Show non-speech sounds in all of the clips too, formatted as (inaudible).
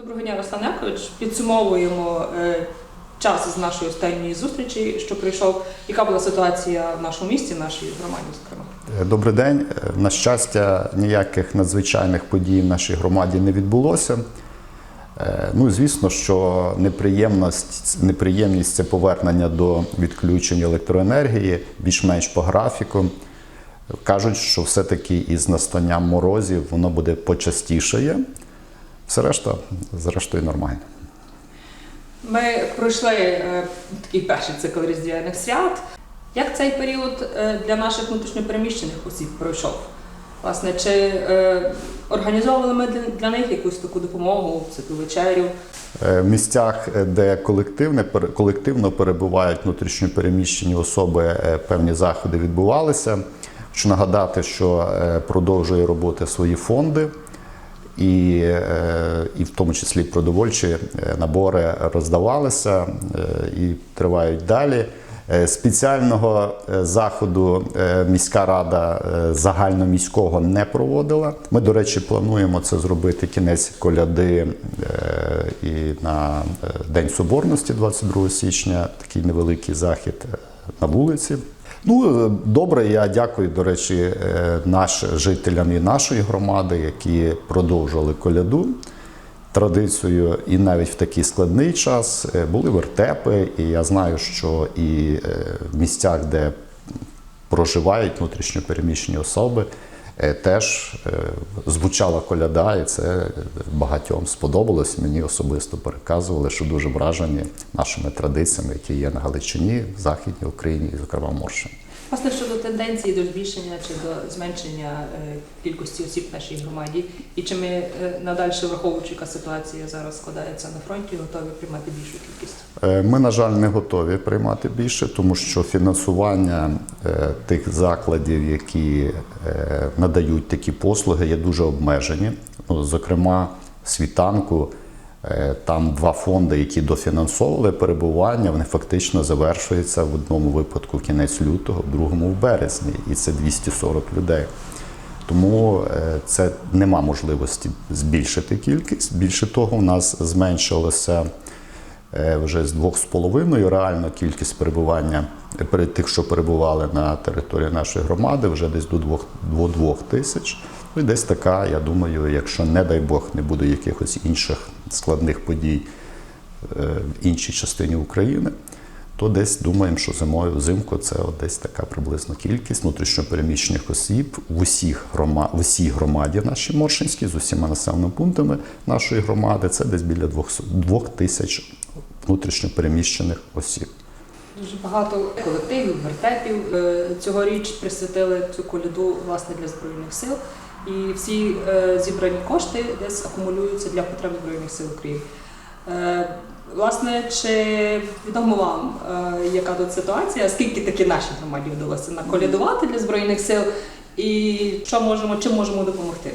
Доброго дня, Руслан Якович. Підсумовуємо е, час з нашої останньої зустрічі, що прийшов. Яка була ситуація в нашому місті, в нашій громаді, зокрема? Е, Добрий день. Е, На щастя, ніяких надзвичайних подій в нашій громаді не відбулося. Ну, звісно, що неприємність, неприємність це повернення до відключення електроенергії, більш-менш по графіку. Кажуть, що все-таки із настанням морозів воно буде почастішає. Все решта, зрештою, нормально. Ми пройшли е, такий перший цикл різдвяних свят. Як цей період е, для наших внутрішньопереміщених осіб пройшов? Власне, чи е, організовували ми для, них якусь таку допомогу, цю вечерю? Е, В місцях, де колективне, колективно перебувають внутрішньопереміщені особи, певні заходи відбувалися. Хочу нагадати, що продовжує роботи свої фонди, і, е, і в тому числі продовольчі е, набори роздавалися е, і тривають далі. Спеціального заходу міська рада загальноміського не проводила. Ми, до речі, плануємо це зробити кінець коляди і на День Соборності, 22 січня, такий невеликий захід на вулиці. Ну, е, добре, я дякую, до речі, е, наш, жителям і нашої громади, які продовжили коляду традицію, і навіть в такий складний час е, були вертепи, і я знаю, що і в місцях, де проживають внутрішньо переміщені особи, теж е, звучала коляда, і це багатьом сподобалось. Мені особисто переказували, що дуже вражені нашими традиціями, які є на Галичині, в Західній Україні, і, зокрема в Моршині. Власне, щодо тенденції до збільшення чи до зменшення е, кількості осіб в нашій громаді, і чи ми е, надалі, враховуючи, яка ситуація зараз складається на фронті, готові приймати більшу кількість? Е, Ми, на жаль, не готові приймати більше, тому що фінансування тих закладів, які надають такі послуги, є дуже обмежені. Ну, зокрема, світанку. Е, Там два фонди, які дофінансовували перебування, вони фактично завершуються в одному випадку в кінець лютого, в другому в березні, і це 240 людей. Тому е, це нема можливості збільшити кількість. Більше того, у нас зменшилося е, вже з 2,5 реально кількість перебування тих, що перебували на території нашої громади, вже десь до 2, до 2 тисяч. Ну і десь така, я думаю, якщо не дай Бог не буде якихось інших складних подій е, в іншій частині України, то десь думаємо, що зимою взимку це от десь така приблизно кількість внутрішньопереміщених осіб в усіх грома, в усій громаді нашій Моршинській, з усіма населеними пунктами нашої громади, це десь біля 200 2 тисяч внутрішньопереміщених осіб. Дуже багато колективів, вертепів е, цьогоріч присвятили цю коляду власне для збройних сил. І всі е, зібрані кошти десь акумулюються для потреб збройних сил України. Е, Власне, чи відомо вам, е, яка тут ситуація? Скільки таки нашій громаді вдалося наколядувати для збройних сил, і що можемо, чим можемо допомогти?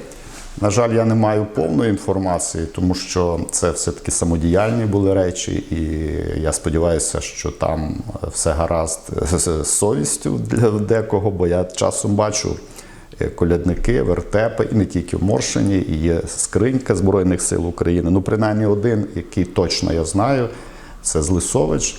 На жаль, я не маю повної інформації, тому що це все-таки самодіяльні були речі, і я сподіваюся, що там все гаразд з совістю для декого, бо я часом бачу колядники, вертепи, і не тільки в Моршині, і є скринька Збройних сил України. Ну, принаймні один, який точно я знаю, це Злисович.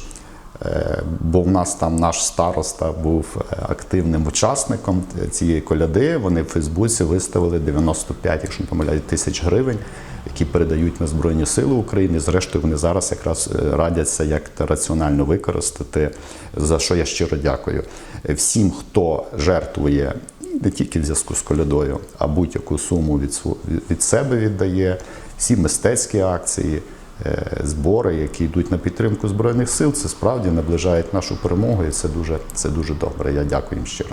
Е, Бо в нас там наш староста був е, активним учасником цієї коляди. Вони в Фейсбуці виставили 95, якщо не помиляю, тисяч гривень, які передають на Збройні Сили України. Зрештою, вони зараз якраз е, радяться, як раціонально використати, за що я щиро дякую. Е, Всім, хто жертвує не тільки в зв'язку з колядою, а будь-яку суму від, від себе віддає, всі мистецькі акції е, збори, які йдуть на підтримку збройних сил, це справді наближають нашу перемогу, і це дуже це дуже добре. Я дякую їм щиро.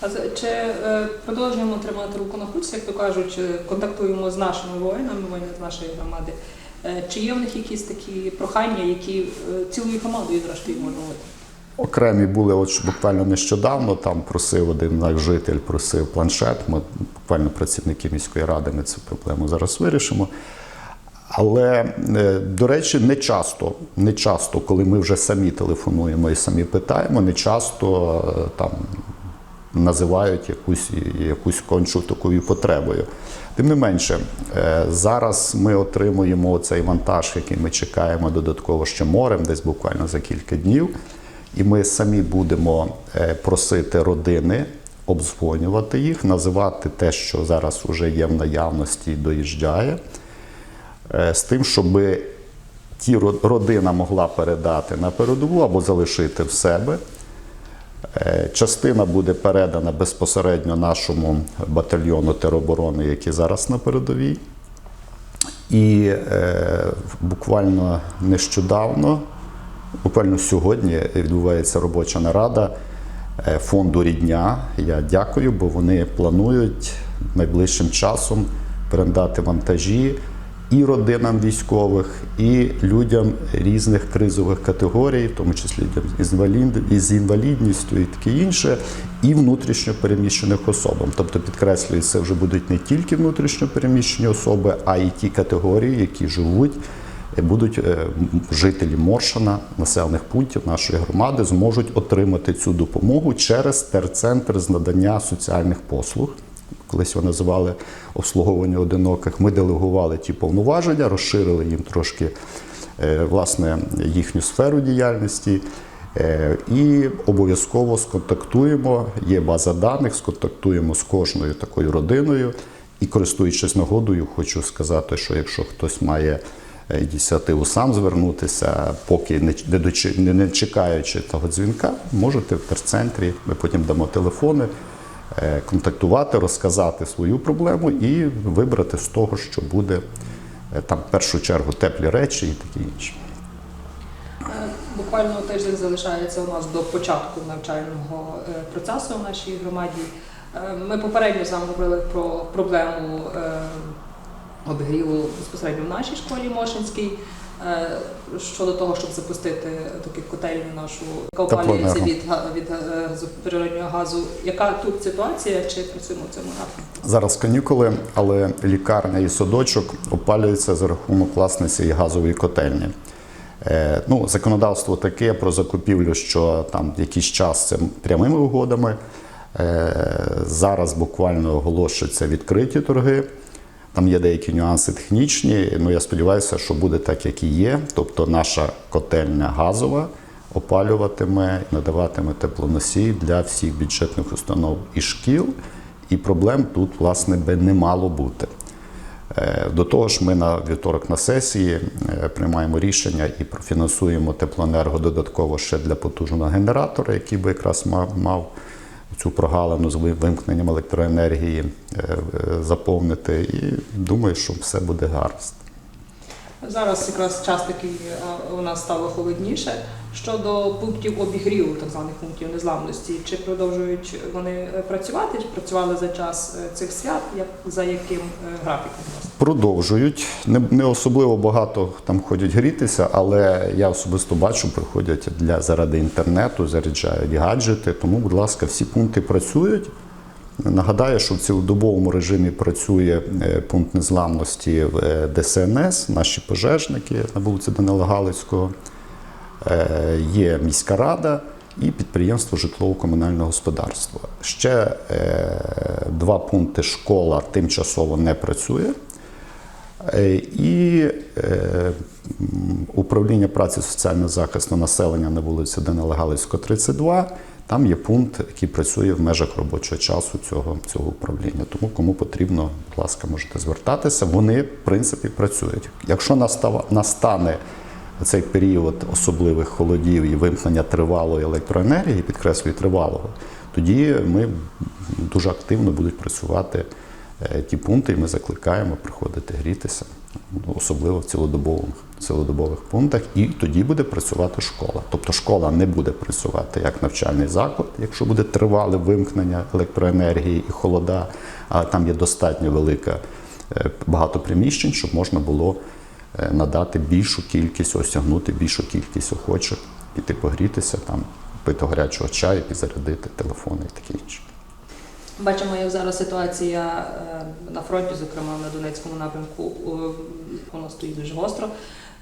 А чи е, продовжуємо тримати руку на пульсі, як то кажуть, контактуємо з нашими воїнами, воїнами з нашої громади? Е, Чи є в них якісь такі прохання, які цілою громадою зрештою можна? Окремі були, от буквально нещодавно там просив один наш житель, просив планшет. Ми буквально працівники міської ради ми цю проблему зараз вирішимо. Але, е, до речі, не часто, не часто, коли ми вже самі телефонуємо і самі питаємо, не часто е, там називають якусь, якусь кончу таковою потребою. Тим не менше, е, зараз ми отримуємо цей вантаж, який ми чекаємо додатково ще морем, десь буквально за кілька днів. І ми самі будемо е, просити родини обдзвонювати їх, називати те, що зараз вже є в наявності і доїжджає, е, з тим, щоб ті родина могла передати на передову або залишити в себе. Е, Частина буде передана безпосередньо нашому батальйону тероборони, який зараз на передовій. І е, буквально нещодавно, буквально сьогодні, відбувається робоча нарада е, фонду Рідня. Я дякую, бо вони планують найближчим часом передати вантажі і родинам військових, і людям різних кризових категорій, в тому числі людям з інвалідністю і таке інше, і внутрішньо переміщених особам. Тобто, підкреслюю, це вже будуть не тільки внутрішньо переміщені особи, а й ті категорії, які живуть. Будуть е, жителі Моршина, населених пунктів нашої громади, зможуть отримати цю допомогу через терцентр з надання соціальних послуг колись його називали обслуговування одиноких. Ми делегували ті повноваження, розширили їм трошки е, власне їхню сферу діяльності. Е, І обов'язково сконтактуємо. Є база даних, сконтактуємо з кожною такою родиною. І користуючись нагодою, хочу сказати, що якщо хтось має ініціативу сам звернутися, поки не, не, чекаючи того дзвінка, можете в терцентрі, ми потім дамо телефони, е, контактувати, розказати свою проблему і вибрати з того, що буде е, там в першу чергу теплі речі і таке інше. Е, Буквально тиждень залишається у нас до початку навчального е, процесу в нашій громаді. Е, Ми попередньо з вами говорили про проблему е, обігріву безпосередньо в нашій школі Мошинській. е, Щодо того, щоб запустити таку котельню нашу, яка опалюється від, від е, природнього газу. Яка тут ситуація? Чи працюємо в цьому напрямку? Зараз канікули, але лікарня і садочок опалюються за рахунок власне цієї газової котельні. Е, ну, законодавство таке про закупівлю, що там якийсь час це прямими угодами. Е, зараз буквально оголошуються відкриті торги. Там є деякі нюанси технічні. Ну я сподіваюся, що буде так, як і є. Тобто наша котельня газова опалюватиме надаватиме теплоносій для всіх бюджетних установ і шкіл. І проблем тут, власне, би не мало бути. Е, До того ж, ми на вівторок на сесії е, приймаємо рішення і профінансуємо теплоенерго додатково ще для потужного генератора, який би якраз мав цю прогалину з ви- вимкненням електроенергії е, е, заповнити. І думаю, що все буде гаразд. Зараз якраз час такий у нас стало холодніше. Щодо пунктів обігріву, так званих пунктів незламності, чи продовжують вони е, працювати, чи працювали за час е, цих свят, як за яким е, графіком? Продовжують. Не, не особливо багато там ходять грітися, але я особисто бачу, приходять для заради інтернету, заряджають гаджети. Тому, будь ласка, всі пункти працюють. Нагадаю, що в цілодобовому режимі працює е, пункт незламності в е, ДСНС, наші пожежники на вулиці Данила Галицького. Е, Є міська рада і підприємство житлово-комунального господарства. Ще два пункти школа тимчасово не працює. І управління праці соціального захисту населення на вулиці Данила Галицького, 32. Там є пункт, який працює в межах робочого часу цього, цього управління. Тому кому потрібно, будь ласка, можете звертатися. Вони, в принципі, працюють. Якщо настане цей період особливих холодів і вимкнення тривалої електроенергії, підкреслюю тривалого, тоді ми дуже активно будуть працювати е, ті пункти, і ми закликаємо приходити грітися, особливо в цілодобових, цілодобових пунктах, і тоді буде працювати школа. Тобто школа не буде працювати як навчальний заклад, якщо буде тривале вимкнення електроенергії і холода, а там є достатньо велика е, багато приміщень, щоб можна було е, надати більшу кількість, осягнути більшу кількість охочих, піти погрітися, там, пити гарячого чаю, підзарядити телефони і таке інше. Бачимо, як зараз ситуація е, на фронті, зокрема на Донецькому напрямку, е, воно стоїть дуже гостро.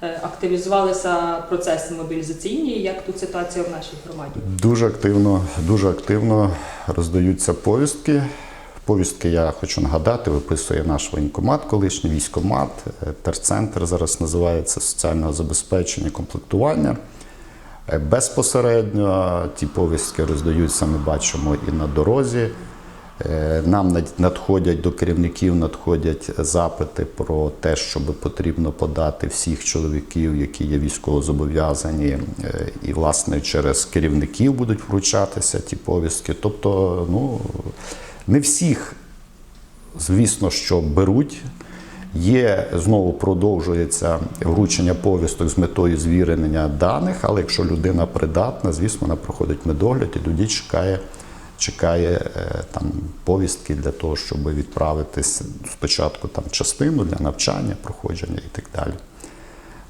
Е, Активізувалися процеси мобілізаційні. Як тут ситуація в нашій громаді? Дуже активно, дуже активно роздаються повістки. Повістки я хочу нагадати, виписує наш воєнкомат, колишній військомат, терцентр зараз називається соціального забезпечення, комплектування. Безпосередньо ті повістки роздаються, ми бачимо і на дорозі. Е, Нам надходять до керівників надходять запити про те, що потрібно подати всіх чоловіків, які є військовозобов'язані, е, і власне через керівників будуть вручатися ті повістки. Тобто, ну не всіх, звісно, що беруть. Є знову продовжується вручення повісток з метою звірення даних, але якщо людина придатна, звісно, вона проходить медогляд і тоді чекає, чекає е, там повістки для того, щоб відправитись спочатку там частину для навчання, проходження і так далі.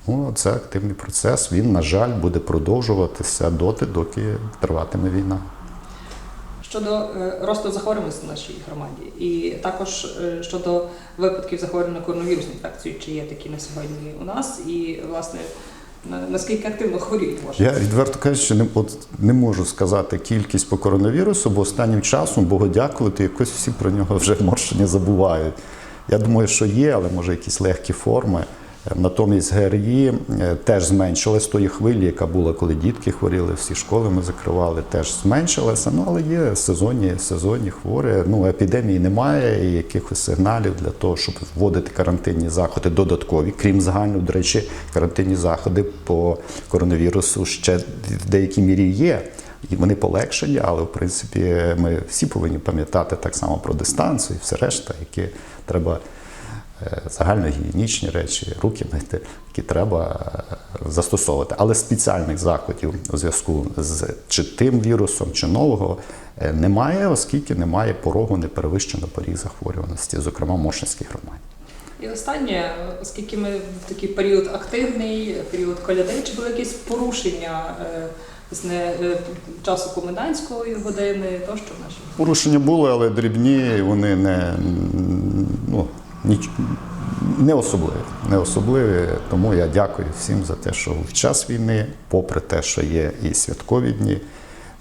Ну, це активний процес. Він, на жаль, буде продовжуватися доти, доки триватиме війна. Щодо е, росту захворюваності в нашій громаді, і також е, щодо випадків захворювання коронавірусною інфекцією, чи є такі на сьогодні у нас, і власне на- наскільки активно хворіють може? Я відверто кажучи, не, от, не можу сказати кількість по коронавірусу, бо останнім часом, Богу дякувати, якось всі про нього вже (laughs) морщення забувають. Я думаю, що є, але може якісь легкі форми. Натомість ГРІ е, теж зменшилась тої хвилі, яка була, коли дітки хворіли, всі школи ми закривали, теж зменшилася. Ну, але є сезонні, сезонні хворі. Ну, епідемії немає і якихось сигналів для того, щоб вводити карантинні заходи додаткові, крім загального, до речі, карантинні заходи по коронавірусу ще в деякій мірі є. І вони полегшені, але в принципі ми всі повинні пам'ятати так само про дистанцію і все решта, які треба загальногігієнічні речі, руки мити, які треба е, застосовувати. Але спеціальних заходів у зв'язку з чи тим вірусом, чи нового е, немає, оскільки немає порогу, не перевищено поріг захворюваності, зокрема в Мошинській громаді. І останнє, оскільки ми в такий період активний, період коляди, чи були якісь порушення е, власне, е, часу комендантської години, тощо в нашій Порушення були, але дрібні, вони не, ніч, не особливі. Не особливі. Тому я дякую всім за те, що в час війни, попри те, що є і святкові дні,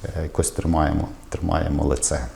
е, якось тримаємо, тримаємо лице.